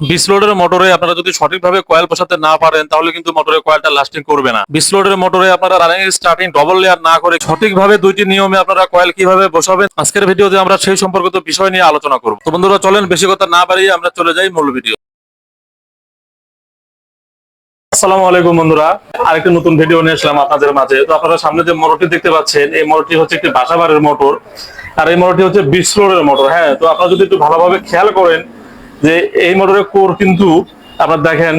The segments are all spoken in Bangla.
বিশ লোডের মোটরে আপনারা যদি সঠিকভাবে কয়েল বসাতে না পারেন, তাহলে কিন্তু মোটরের কয়েলটা লাস্টিং করবে না। বিশ লোডের মোটরে আপনারা রানিং স্টার্টিং ডবল লেয়ার না করে সঠিকভাবে দুইটি নিয়মে আপনারা কয়েল কীভাবে বসাবেন, আজকের ভিডিওতে আমরা সেই সম্পর্কিত বিষয় নিয়ে আলোচনা করব। তো বন্ধুরা, চলেন বেশি কথা না বাড়িয়ে আমরা চলে যাই মূল ভিডিও আসসালামু আলাইকুম বন্ধুরা, আরেকটি নতুন ভিডিও নিয়ে আসলাম আপনাদের মাঝে। তো আপনারা সামনে যে মোটরটি দেখতে পাচ্ছেন, এই মোটরটি হচ্ছে একটি বাসাবাড়ির মোটর। আর এই মোটরটি হচ্ছে বিশ লোডের মোটর হ্যাঁ? তো আপনারা যদি একটু ভালোভাবে খেয়াল করেন যে এই মোটরের কোর কিন্তু আপনারা দেখেন,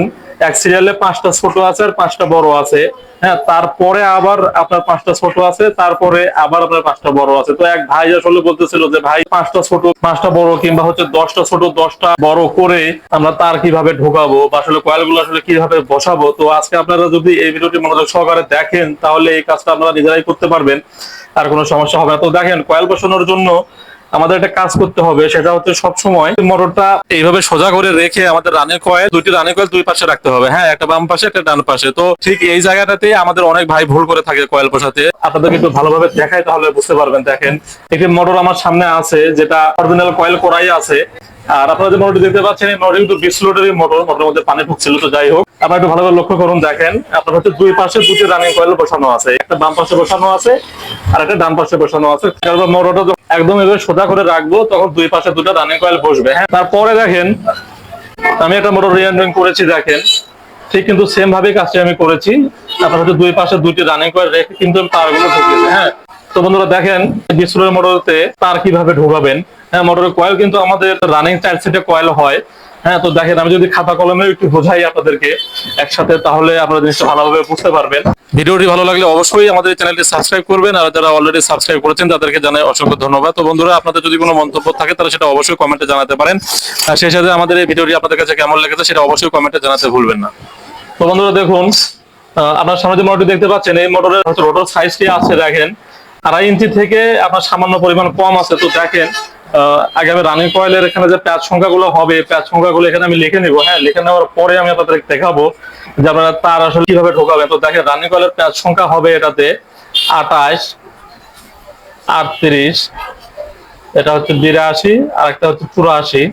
এক সিরিয়ালে পাঁচটা ছোট আছে আর পাঁচটা বড় আছে। হ্যাঁ তারপরে আবার আপনার পাঁচটা ছোট আছে, তারপরে আবার আপনার পাঁচটা বড় আছে। তো এক ভাই আসলে বলতেছিল যে, ভাই, পাঁচটা ছোট, পাঁচটা বড় কিংবা হচ্ছে দশটা ছোট, দশটা বড় করে আমরা তার কীভাবে ঢোকাবো বা আসলে কয়েলগুলো আসলে কীভাবে বসাবো? তো আজকে আপনারা যদি এই ভিডিওটি মনোযোগ সহকারে দেখেন, তাহলে এই কাজটা আপনারা নিজেরাই করতে পারবেন। আর কোনো সমস্যা হবে না। তো দেখেন, কয়েল বসানোর জন্য আমাদের একটা কাজ করতে হবে, সেটা হচ্ছে সবসময় মোটরটা এইভাবে সোজা করে রেখে আমাদের রানের কয়েল, দুইটি রানের কয়েল দুই পাশে রাখতে হবে। হ্যাঁ একটা বাম পাশে, একটা ডান পাশে। তো ঠিক এই জায়গাটাতে আমাদের অনেক ভাই ভুল করে থাকে কয়েল পোষাতে আপনাদের একটু ভালোভাবে দেখাই তাহলে বুঝতে পারবেন। দেখেন, একটি মোটর আমার সামনে আছে, যেটা অরিজিনাল কয়েল করাই আছে। আর আপনারা যে মোটরটি দেখতে পাচ্ছেন, এই মোটর কিন্তু বিশ লোডেরই মোটর মধ্যে পানি ঢুকছিল, তো যাই হোক। আপনারা একটু ভালোভাবে লক্ষ্য করুন, দেখেন, আপনার হচ্ছে দুই পাশে দুটি রানিং কয়েল বসানো আছে। একটা বাম পাশে বসানো আছে, আর একটা ডান পাশে বসানো আছে। তারপর মোটরটা একদম এভাবে সোজা করে রাখব, তখন দুই পাশে দুটো রানিং কয়েল বসবে হ্যাঁ? তারপরে দেখেন, আমি একটা মোটর রিয়ান্ডিং করেছি, দেখেন। ঠিক কিন্তু সেম ভাবে কাজটি আমি করেছি। আপনার হচ্ছে দুই পাশে দুইটি রানিং কয়েল রেখে কিন্তু আমি তারগুলো ঢুকিয়েছি হ্যাঁ? তো বন্ধুরা দেখেন বিস্কুটের মোটরতে তার কীভাবে ঢোকাবেন। হ্যাঁ মোটরের কয়েল কিন্তু আমাদের রানিং চার সিটে কয়েল হয়। হ্যাঁ তো দেখেন, আমি যদি খাতা কলমে একটু বোঝাই আপনাদেরকে একসাথে, তাহলে আপনারা জিনিসটা ভালোভাবে বুঝতে পারবেন। ভিডিওটি ভালো লাগলে অবশ্যই আমাদের চ্যানেলটি সাবস্ক্রাইব করবেন, আর যারা অলরেডি সাবস্ক্রাইব করেছেন, তাদেরকে জানাই অসংখ্য ধন্যবাদ। তো বন্ধুরা, আপনাদের যদি কোনো মন্তব্য থাকে, তাহলে সেটা অবশ্যই কমেন্টে জানাতে পারেন। আর সেই সাথে আমাদের এই ভিডিওটি আপনাদের কাছে কেমন লেগেছে, সেটা অবশ্যই কমেন্টে জানাতে ভুলবেন না। তো বন্ধুরা, দেখুন আপনার সামনে যে মোটরটি দেখতে পাচ্ছেন, এই মোটরের রোটর সাইজটি আছে, দেখেন। আড়াই ইঞ্চি থেকে আপনার সামান্য পরিমাণ কম আছে। তো দেখেন আগে আমি রানিং কয়েলের এখানে যে প্যাচ সংখ্যাগুলো হবে প্যাচ সংখ্যাগুলো এখানে আমি লিখে নিব। হ্যাঁ লিখে নেওয়ার পরে আমি আপনাদের দেখাবো যে আপনারা তার আসলে কীভাবে ঢোকাবে তো দেখেন রানিং কয়েলের প্যাচ সংখ্যা হবে এটাতে আঠাশ, আটত্রিশ, এটা হচ্ছে বিরাশি আর একটা হচ্ছে চুরাশি।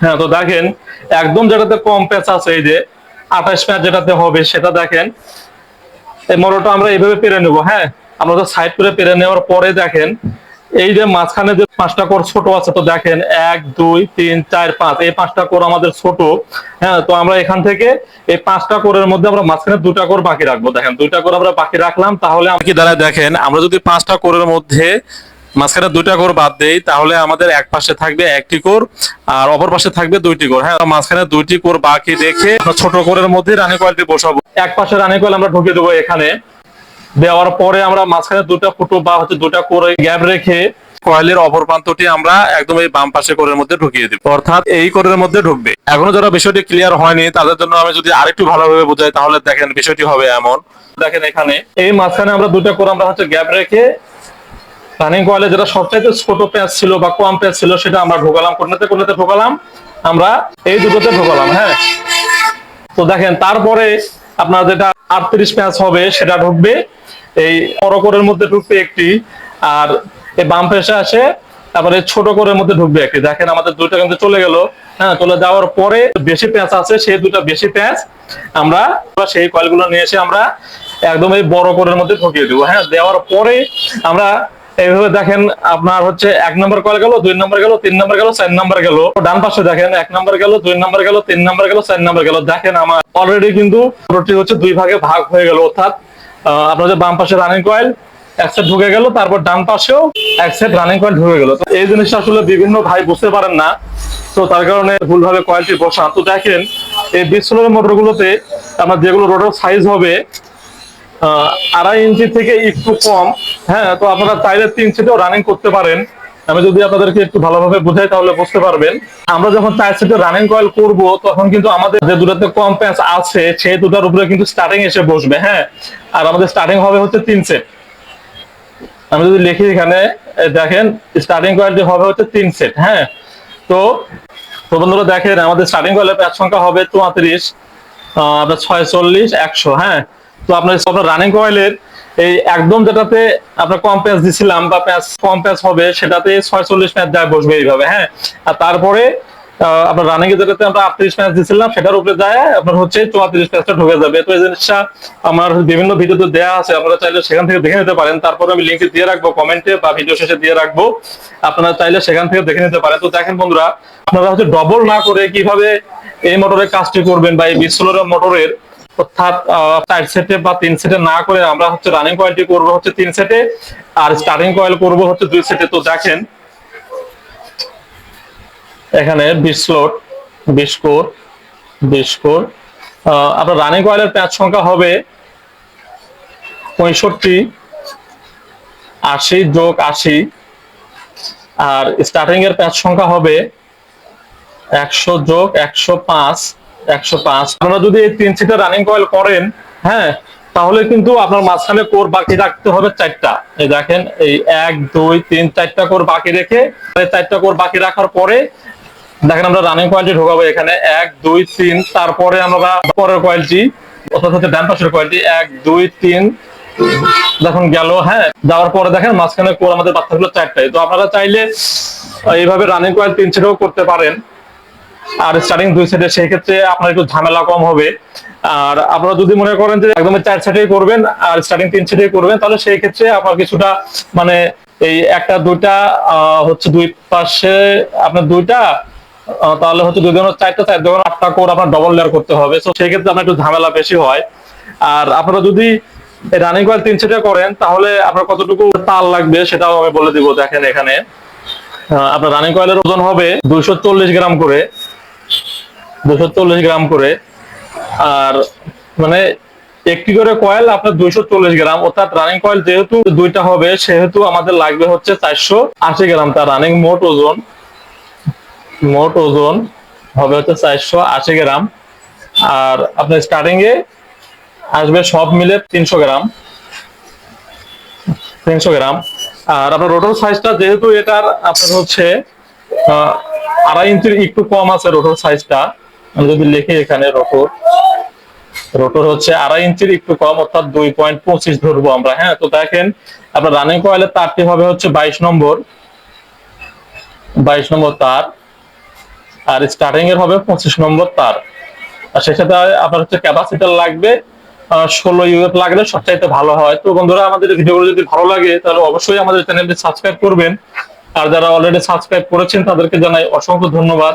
হ্যাঁ তো দেখেন, একদম যেটাতে কম প্যাচ আছে, এই যে আঠাশ প্যাচ যেটাতে হবে, সেটা দেখেন। এই মোটরটা আমরা এইভাবে পেরে নেব হ্যাঁ। আমরা তো সাইড করে পেরে নেওয়ার পরে দেখেন, এই যে মাঝখানে যে পাঁচটা কোর ছোট আছে, তো দেখেন, এক, দুই, তিন, চার, পাঁচ, এই পাঁচটা কোর আমাদের ছোট। হ্যাঁ তো আমরা এখান থেকে এই পাঁচটা কোরের মধ্যে আমরা মাঝখানে দুটা কোর বাকি রাখব। দেখেন, দুইটা কোর আমরা বাকি রাখলাম, তাহলে কি দাঁড়ায় দেখেন, আমরা যদি পাঁচটা কোরের মধ্যে মাঝখানে দুইটা কোর বাদ দেই, তাহলে আমাদের এক পাশে থাকবে একটি কোর আর অপর পাশে থাকবে দুইটি কোর। হ্যাঁ মাঝখানে দুইটি কোর বাকি রেখে ছোট কোরের মধ্যে রানী কয়েলটি বসাবো। এক পাশে রানী কয়েল আমরা ঢুকিয়ে দেবো এখানে। দেওয়ার পরে আমরা মাঝখানে দুটা ফুটো বা হচ্ছে দুটা করে গ্যাপ রেখে কয়েলের অপর প্রান্তটি আমরা একদম এই বাম পাশে কোরের মধ্যে ঢুকিয়ে দিব। অর্থাৎ এই কোরের মধ্যে ঢুকবে। এখনও যারা বিষয়টি ক্লিয়ার হয়নি, তাদের জন্য আমি যদি আরেকটু ভালোভাবে বোঝাই, তাহলে দেখেন বিষয়টি হবে এমন। দেখেন এখানে এই মাঝখানে আমরা দুটা কোর আমরা হচ্ছে গ্যাপ রেখে রানিং কয়েলে যেটা সবচাইতে ছোট প্যাচ ছিল বা কম প্যাচ ছিল, সেটা আমরা ঢোকালাম। কোনটাতে কোনটাতে ঢোকালাম? আমরা এই দুটোতে ঢোকালাম হ্যাঁ? তো দেখেন, তারপরে আপনার যেটা আটত্রিশ প্যাচ হবে, সেটা ঢুকবে। এই বড় কোরের মধ্যে ঢুকবে একটি, আর এই বাম পেশে আসে, তারপরে ছোট কোরের মধ্যে ঢুকবে একটি। দেখেন আমাদের দুইটা কিন্তু চলে গেল। হ্যাঁ চলে যাওয়ার পরে বেশি প্যাচ আছে, সেই দুটো বেশি প্যাচ আমরা সেই কয়েলগুলো নিয়ে এসে আমরা একদম এই বড় কোরের মধ্যে ঢুকিয়ে দেবো। হ্যাঁ দেওয়ার পরে আমরা এইভাবে দেখেন আপনার হচ্ছে এক নম্বর কয়েল গেল, দুই নম্বর গেল, তিন নম্বর গেল, চার নম্বর গেল। ডান পাশে দেখেন এক নম্বর গেল, দুই নম্বর গেল, তিন নম্বর গেল, চার নম্বর গেল। দেখেন আমার অলরেডি কিন্তু হচ্ছে দুই ভাগে ভাগ হয়ে গেল, অর্থাৎ যে বাম পাশে রানিং কয়েল এক সেট ঢুকে গেল, তারপর ডান পাশেও এক সেট রানিং কয়েল ঢুকে গেল। তো এই জিনিসটা আসলে বিভিন্ন ভাই বুঝতে পারেন না। তো তার কারণে ভুলভাবে কয়েলটি বসান। তো দেখেন, এই বিশ মোটরগুলোতে আপনার যেগুলো রোডের সাইজ হবে আড়াই ইঞ্চি থেকে একটু কম হ্যাঁ তো আপনারা চাইলে তিন সিটেও রানিং করতে পারেন। আমি যদি আপনাদেরকে একটু ভালোভাবে বুঝাই তাহলে বুঝতে পারবেন। আমরা যখন চার সিটে রানিং কয়েল করব, তখন কিন্তু আমাদের যে দুটাতে কম প্যাঁচ আছে, সেই দুটার উপরে কিন্তু স্টার্টিং এসে বসবে হ্যাঁ? আর আমাদের স্টার্টিং হবে হচ্ছে তিন সেট আমি যদি লিখি এখানে দেখেন স্টার্টিং কয়েলটি হবে হচ্ছে তিন সেট হ্যাঁ? তো তো বন্ধুরা দেখেন, আমাদের স্টার্টিং কয়েলের প্যাচ সংখ্যা হবে চুয়াত্রিশ, আহ আপনার ছয়চল্লিশ, একশো হ্যাঁ? তো আপনার রানিং কয়েলের এই একদম যেটাতে আপনার কম প্যাচ দিছিলাম বা প্যাচ কম প্যাচ হবে, সেটাতে ছয়চল্লিশ প্যাচ দেয় বসবে এইভাবে হ্যাঁ? আর তারপরে আপনার রানিং এ যেটাতে আমরা আটত্রিশ ম্যাচ দিয়েছিলাম সেটার উপরে যায় আপনার হচ্ছে চুয়াত্রিশ ম্যাচটা ঢুকে যাবে। তো এই জিনিসটা আমার বিভিন্ন ভিডিওতে দেওয়া আছে, আপনারা চাইলে সেখান থেকে দেখে নিতে পারেন। তারপরে আমি লিঙ্কটি দিয়ে রাখব কমেন্টে বা ভিডিও শেষে দিয়ে রাখব। আপনারা চাইলে সেখান থেকে দেখে নিতে পারেন। তো দেখেন বন্ধুরা, আপনারা হচ্ছে ডবল না করে কীভাবে এই মোটরের কাজটি করবেন বা এই বিশ্বলের মোটরের অর্থাৎ চার সেটে বা তিন সেটে না করে আমরা হচ্ছে রানিং কয়েলটি করব হচ্ছে তিন সেটে, আর স্টার্টিং কয়েল করব হচ্ছে দুই সেটে। তো দেখেন, এখানে বিশ স্লট বিশ কোর বিশ কোর। আপনার রানিং কয়েলের প্যাচ সংখ্যা হবে পঁয়ষট্টি, আশি যোগ আশি। আর স্টার্টিং এর প্যাচ সংখ্যা হবে একশো যোগ একশো পাঁচ। একশো পাঁচ। আপনারা যদি এই তিন সিটের রানিং কয়েল করেন হ্যাঁ তাহলে কিন্তু আপনার মাঝখানে কোর বাকি রাখতে হবে চারটা। এই দেখেন, এই এক, দুই, তিন, চারটা কোর বাকি রেখে চারটা কোর বাকি রাখার পরে দেখেন আমরা রানিং কয়েলটি ঢোকাবো এখানে। এক, দুই, তিন, তারপরে আমরা পরের কয়েলটি অর্থাৎ হচ্ছে ডান পাশের কয়েলটি এক, দুই, তিন, দেখুন গেল হ্যাঁ যাওয়ার পরে দেখেন মাঝখানে কোর আমাদের বাচ্চাগুলো চারটাই তো আপনারা চাইলে এইভাবে রানিং কয়েল তিন সেটাও করতে পারেন। আর স্টার্টিং দুই সাইডে সেই ক্ষেত্রে আপনার একটু ঝামেলা কম হবে। আর আপনারা যদি মনে করেন যে একদম চার সেটেই করবেন আর স্টার্টিং তিন সেটেই করবেন, তাহলে সেই ক্ষেত্রে আপনার কিছুটা মানে এই একটা, দুইটা হচ্ছে দুই পাশে আপনার দুইটা তাহলে হচ্ছে দুই ধরনের চারটা, চার ধরনের আটটা কোর আপনার ডবল লেয়ার করতে হবে। তো সেই ক্ষেত্রে আপনার একটু ঝামেলা বেশি হয়। আর আপনারা যদি রানিং কয়েল তিন সেটে করেন, তাহলে আপনার কতটুকু তার লাগবে সেটাও আমি বলে দিব দেখেন এখানে। আপনার রানিং কয়েলের ওজন হবে দুইশো চল্লিশ গ্রাম করে। দুশো চল্লিশ গ্রাম করে। আর মানে একটি করে কয়েল আপনার দুইশো চল্লিশ গ্রাম। অর্থাৎ রানিং কয়েল যেহেতু দুইটা হবে, সেহেতু আমাদের লাগবে হচ্ছে চারশো আশি গ্রাম। তার রানিং মোট ওজন মোট ওজন হবে হচ্ছে চারশো আশি গ্রাম। আর আপনার স্টার্টিং এ আসবে সব মিলে তিনশো গ্রাম। তিনশো গ্রাম। আর আপনার রোটর সাইজটা যেহেতু এটার আপনার হচ্ছে আড়াই ইঞ্চির একটু কম আছে রোটর সাইজটা আমি যদি লিখি এখানে রোটর রোটর হচ্ছে আড়াই ইঞ্চির একটু কম, অর্থাৎ দুই পয়েন্ট পঁচিশ ধরবো আমরা হ্যাঁ? তো দেখেন, আপনার রানিং কয়েলের তারটি হবে হচ্ছে বাইশ নম্বর বাইশ নম্বর তার, আর স্টার্টিং এর হবে পঁচিশ নম্বর তার। আর সেক্ষেত্রে আপনার হচ্ছে ক্যাপাসিটার লাগবে ষোলো ইউএফ লাগলে সবচাইতে ভালো হয়। তো বন্ধুরা, আমাদের ভিডিওগুলো যদি ভালো লাগে, তাহলে অবশ্যই আমাদের চ্যানেলটি সাবস্ক্রাইব করবেন। আর যারা অলরেডি সাবস্ক্রাইব করেছেন, তাদেরকে জানাই অসংখ্য ধন্যবাদ।